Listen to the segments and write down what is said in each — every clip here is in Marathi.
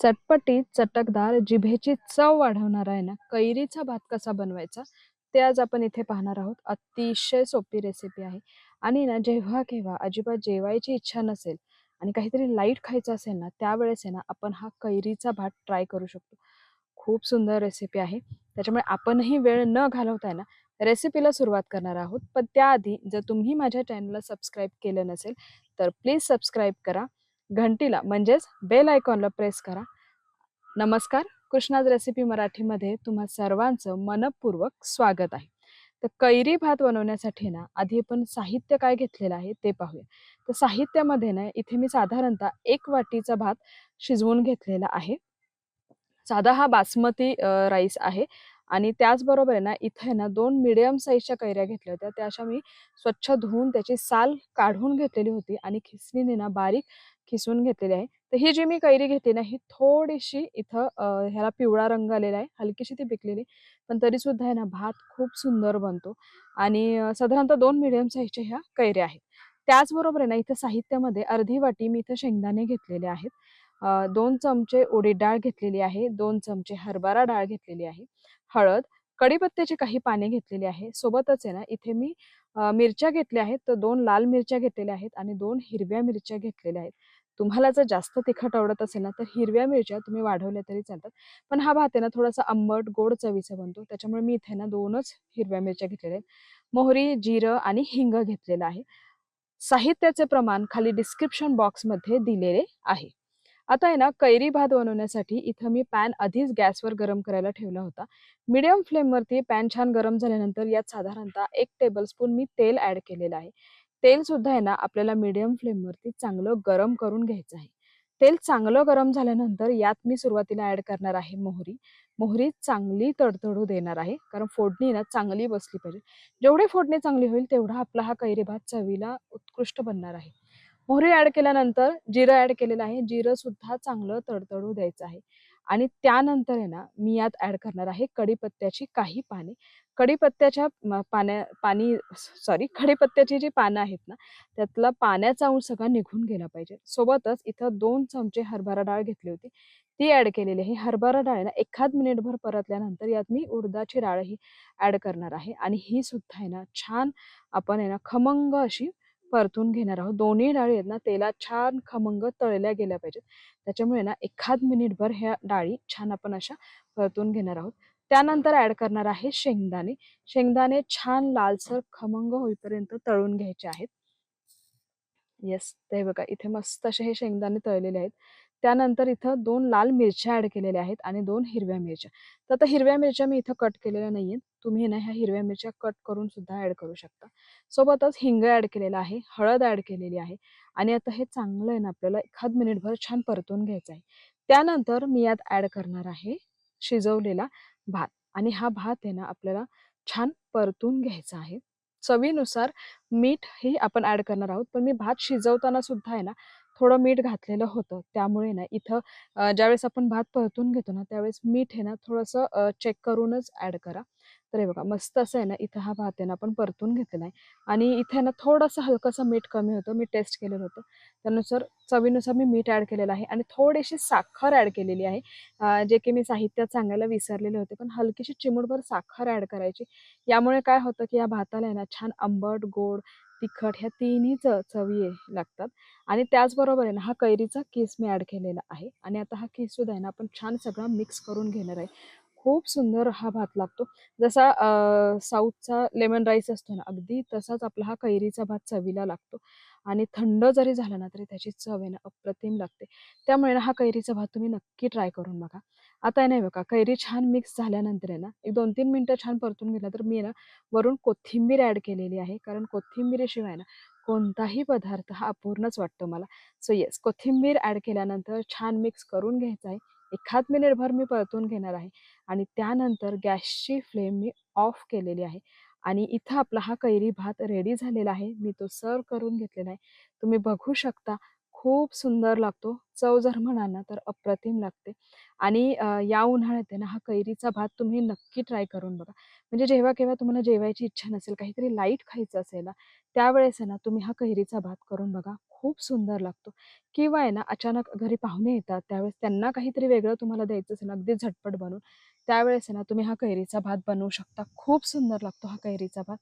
चटपटीत, चटकदार, जिभेची चव वाढवणारा आहे ना, कैरीचा भात कसा बनवायचा, ते आज आपण इथे पाहणार आहोत. अतिशय सोपी रेसिपी आहे आणि ना जेव्हा-केव्हा अजिबात जेवायची इच्छा नसेल आणि काहीतरी लाइट खायचं असेल ना, त्यावेळेस आहे ना, आपण हा कैरीचा भात ट्राय करू शकतो. खूप सुंदर रेसिपी आहे. त्याच्यामुळे आपणही वेळ न घालवताय ना, रेसिपीला सुरुवात करणार आहोत. पण त्याआधी जर तुम्ही माझ्या चॅनलला सबस्क्राईब केलं नसेल, तर प्लीज सबस्क्राईब करा. घंटीला म्हणजेच बेल आयकॉनला प्रेस करा. नमस्कार, कृष्णाज रेसिपी मराठीमध्ये तुम्हा सर्वांचं मनपूर्वक स्वागत आहे. तर कैरी भात बनवण्यासाठी ना, आधी आपण साहित्य काय घेतलेलं आहे ते पाहूया. तर साहित्यामध्ये ना, इथे मी साधारणतः एक वाटीचा भात शिजवून घेतलेला आहे. साधा हा बासमती राईस आहे आणि त्याचबरोबर आहे ना, इथे ना दोन मिडियम साईजच्या कैऱ्या घेतल्या होत्या. त्या अशा मी स्वच्छ धुवून त्याची साल काढून घेतलेली होती आणि खिसणीने ना बारीक खिसून घेतलेली आहे. तर ही जी मी कैरी घेतली ना, ही थोडीशी इथं ह्याला पिवळा रंग आलेला आहे. हलकीशी ती पिकलेली, पण तरीसुद्धा आहे ना, भात खूप सुंदर बनतो आणि साधारणतः दोन मिडियम साईजच्या ह्या कैऱ्या आहेत. त्याचबरोबर आहे ना, इथं साहित्यामध्ये अर्धी वाटी मी इथं शेंगदाणे घेतलेले आहेत. दोन चमचे उडीद डाळ घेतलेली आहे, दोन चमचे हरभरा डाळ घेतलेली आहे, हळद, कढीपत्त्याची काही पाने घेतलेली आहे. सोबतच आहे ना, इथे मी मिरच्या घेतल्या आहेत, तर दोन लाल मिरच्या घेतलेल्या आहेत आणि दोन हिरव्या मिरच्या घेतलेल्या आहेत. तुम्हाला जर जास्त तिखट आवडत असेल ना, तर हिरव्या मिरच्या तुम्ही वाढवल्या तरी चालतात. पण हा भात आहे ना, थोडासा आंबट, गोड चवीचा बनतो. त्याच्यामुळे मी इथे ना दोनच हिरव्या मिरच्या घेतलेल्या आहेत. मोहरी, जिरं आणि हिंग घेतलेलं आहे. साहित्याचे प्रमाण खाली डिस्क्रिप्शन बॉक्समध्ये दिलेले आहे. आता आहे ना, कैरी भात बनवण्यासाठी इथं मी पॅन आधीच गॅसवर गरम करायला ठेवला होता. मीडियम फ्लेमवरती पॅन छान गरम झाल्यानंतर यात साधारणतः एक टेबलस्पून मी तेल ॲड केलेलं आहे. तेल सुद्धा आहे ना, आपल्याला मीडियम फ्लेमवरती चांगलं गरम करून घ्यायचं आहे. तेल चांगलं गरम झाल्यानंतर यात मी सुरुवातीला ॲड करणार आहे मोहरी. मोहरी चांगली तडतडू देणार आहे, कारण फोडणी ना चांगली बसली पाहिजे. जेवढी फोडणी चांगली होईल, तेवढा आपला हा कैरी भात चवीला उत्कृष्ट बनणार आहे. मोहरी ॲड केल्यानंतर जिरं ॲड केलेलं आहे. जिरं सुद्धा चांगलं तडतडू द्यायचं आहे आणि त्यानंतर आहे ना, मी यात ॲड करणार आहे कढीपत्त्याची काही पाने. कढीपत्त्याच्या पाण्या पाणी सॉरी कढीपत्त्याची जी पानं आहेत ना, त्यातला पाण्याचा अंश सगळा निघून गेला पाहिजे. सोबतच इथं दोन चमचे हरभरा डाळ घेतली होती, ती ॲड केलेली आहे. हरभरा डाळ ना, एखाद मिनिटभर परतल्यानंतर यात मी उडदाची डाळ ही ॲड करणार आहे आणि ही सुद्धा आहे ना, छान आपण आहे ना, खमंग अशी परतून घेणार आहोत. दोन्ही डाळी आहेत ना, तेलात छान खमंग तळल्या गेल्या पाहिजेत. त्याच्यामुळे ना, एखाद मिनिटभर ह्या डाळी छान आपण अशा परतून घेणार आहोत. त्यानंतर ॲड करणार आहे शेंगदाणे. शेंगदाणे छान लालसर खमंग होईपर्यंत तळून घ्यायचे आहेत. येस, ते बघा इथे मस्त असे हे शेंगदाणे तळलेले आहेत. त्यानंतर इथं दोन लाल मिरच्या ॲड केलेल्या आहेत आणि दोन हिरव्या मिरच्या. तर आता हिरव्या मिरच्या मी इथं कट केलेल्या नाही आहेत तुम्ही ना ह्या हिरव्या मिरच्या कट करून सुद्धा ॲड करू शकता. सोबतच हिंग ॲड केलेला आहे, हळद ॲड केलेली आहे आणि आता हे चांगलं आहे ना आपल्याला एखाद मिनिटभर छान परतून घ्यायचं आहे. त्यानंतर मी यात ॲड करणार आहे शिजवलेला भात आणि हा भात आहे ना आपल्याला छान परतून घ्यायचा आहे. चवीनुसार मीठ ही आपण ॲड करणार आहोत. पण मी भात शिजवताना सुद्धा आहे ना, थोडं मीठ घातलेलं होतं. त्यामुळे ना इथं ज्यावेळेस आपण भात परतून घेतो ना, त्यावेळेस मीठ आहे ना थोडंसं चेक करूनच ॲड करा. तर हे बघा मस्त असं आहे ना, इथं हा भात आहे ना आपण परतून घेतलेला आहे आणि इथे आहे ना थोडंसं हलकंसं मीठ कमी होतं. मी टेस्ट केलेलं होतं. त्यानुसार चवीनुसार मी मीठ ॲड केलेलं आहे आणि थोडीशी साखर ॲड केलेली आहे. जे की मी साहित्यात सांगायला विसरलेले होते. पण हलकीशी चिमूटभर साखर ॲड करायची. यामुळे काय होतं, की या भाताला आहे ना छान आंबट, गोड, तिखट ह्या तिन्ही च चवी लागतात आणि त्याचबरोबर आहे ना, हा कैरीचा केस मी ॲड केलेला आहे आणि आता हा केससुद्धा आहे ना, आपण छान सगळा मिक्स करून घेणार आहे. खूप सुंदर हा भात लागतो. जसा साऊथचा लेमन राईस असतो ना, अगदी तसाच आपला हा कैरीचा भात चवीला लागतो आणि थंड जरी झाला ना, तरी त्याची चव आहे ना अप्रतिम लागते. त्यामुळे ना, हा कैरीचा भात तुम्ही नक्की ट्राय करून बघा. आता आहे नाही बघा कैरी छान मिक्स झाल्यानंतर आहे ना, एक दोन तीन मिनटं छान परतून घेतला तर मी ना, वरून कोथिंबीर ॲड केलेली आहे. कारण कोथिंबिरीशिवाय ना, कोणताही पदार्थ हा अपूर्णच वाटतो मला. सो येस, कोथिंबीर ॲड केल्यानंतर छान मिक्स करून घ्यायचं आहे. एखाद मिनिटभर मी परतून घेणार आहे आणि त्यानंतर गॅसची फ्लेम मी ऑफ केलेली आहे आणि इथं आपला हा कैरी भात रेडी झालेला आहे. मी तो सर्व करून घेतलेला आहे. तुम्ही बघू शकता खूप सुंदर लागतो. चव जर म्हणाल ना तर अप्रतिम लागते आणि या उन्हाळ्यात आहे ना हा कैरीचा भात तुम्ही नक्की ट्राय करून बघा. म्हणजे जेव्हा-केव्हा तुम्हाला जेवायची इच्छा नसेल, काहीतरी लाइट खायचं असेल ना, त्यावेळेस आहे ना तुम्ही हा कैरीचा भात करून बघा. खूप सुंदर लागतो किंवा आहे ना अचानक घरी पाहुणे येतात, त्यावेळेस त्यांना काहीतरी वेगळं तुम्हाला द्यायचं असेल अगदी झटपट बनवून, त्यावेळेस आहे ना तुम्ही हा कैरीचा भात बनवू शकता. खूप सुंदर लागतो हा कैरीचा भात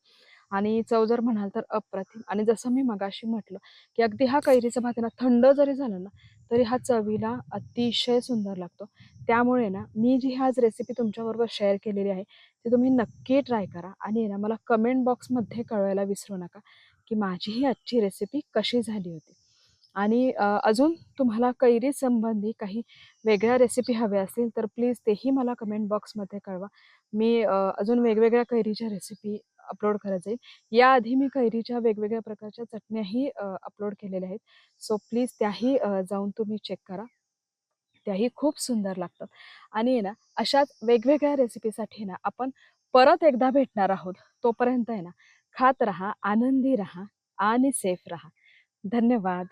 आणि चव जर म्हणाल तर अप्रतिम आणि जसं मी मगाशी म्हटलं, की अगदी हा कैरीचा भात ना थंड जरी झाला ना, तरी हा चवीला अतिशय सुंदर लागतो. त्यामुळे ना मी जी आज रेसिपी तुमच्याबरोबर शेअर केलेली आहे, ती तुम्ही नक्की ट्राय करा आणि आहे ना मला कमेंट बॉक्समध्ये कळवायला विसरू नका, की माझी ही आजची रेसिपी कशी झाली होती. आणि अजून तुम्हाला कैरी संबंधी काही वेगळ्या रेसिपी हव्या असतील, तर प्लीज तेही मला कमेंट बॉक्समध्ये कळवा. मी अजून वेगवेगळ्या कैरीच्या रेसिपी अपलोड करत जाईल. याआधी मी कैरीच्या वेगवेगळ्या प्रकारच्या चटण्याही अपलोड केलेल्या आहेत. सो प्लीज त्याही जाऊन तुम्ही चेक करा. त्याही खूप सुंदर लागतात आणि आहे ना अशाच वेगवेगळ्या रेसिपीसाठी ना आपण परत एकदा भेटणार आहोत. तोपर्यंत आहे ना खात राहा, आनंदी राहा आणि सेफ राहा. धन्यवाद.